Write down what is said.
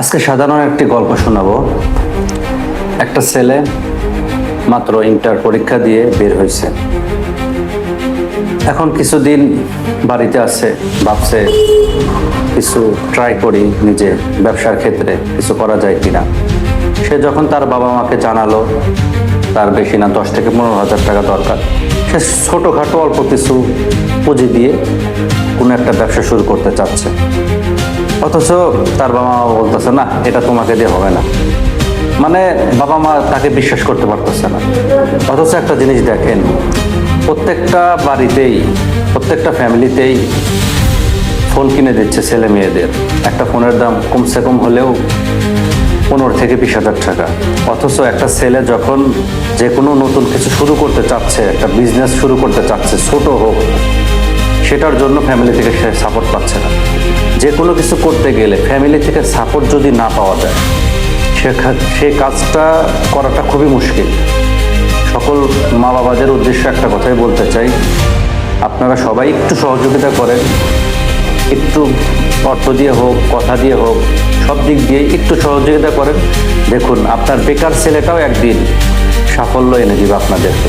আজকে সাধারণ একটি গল্প শোনাবো। একটা ছেলে মাত্র ইন্টার পরীক্ষা দিয়ে বের হয়েছে। এখন কিছুদিন বাড়িতে আছে, ভাবছে কিছু ট্রাই করি নিজে ব্যবসার ক্ষেত্রে, কিছু করা যায় কিনা। সে যখন তার বাবা মাকে জানালো, তার বেশি না, দশ থেকে পনেরো হাজার টাকা দরকার। সে ছোটোখাটো অল্প কিছু পুঁজি দিয়ে কোনো একটা ব্যবসা শুরু করতে চাচ্ছে। অথচ তার বাবা মা বলতেছে, না, এটা তোমাকে দিয়ে হবে না। মানে বাবা মা তাকে বিশ্বাস করতে পারতেছে না। অথচ একটা জিনিস দেখেন, প্রত্যেকটা বাড়িতেই, প্রত্যেকটা ফ্যামিলিতেই ফোন কিনে দিচ্ছে ছেলে মেয়েদের। একটা ফোনের দাম কমসে কম হলেও পনেরো থেকে বিশ হাজার টাকা। অথচ একটা ছেলে যখন যে কোনো নতুন কিছু শুরু করতে চাচ্ছে, একটা বিজনেস শুরু করতে চাচ্ছে, ছোট হোক, সেটার জন্য ফ্যামিলি থেকে সে সাপোর্ট পাচ্ছে না। যে কোনো কিছু করতে গেলে ফ্যামিলি থেকে সাপোর্ট যদি না পাওয়া যায়, সে কাজটা করাটা খুবই মুশকিল। সকল মা বাবাদের উদ্দেশ্যে একটা কথাই বলতে চাই, আপনারা সবাই একটু সহযোগিতা করেন, একটু অর্থ দিয়ে হোক, কথা দিয়ে হোক, সব দিক দিয়ে একটু সহযোগিতা করেন। দেখুন, আপনার বেকার ছেলেটাও একদিন সাফল্য এনে দিবে আপনাদেরকে।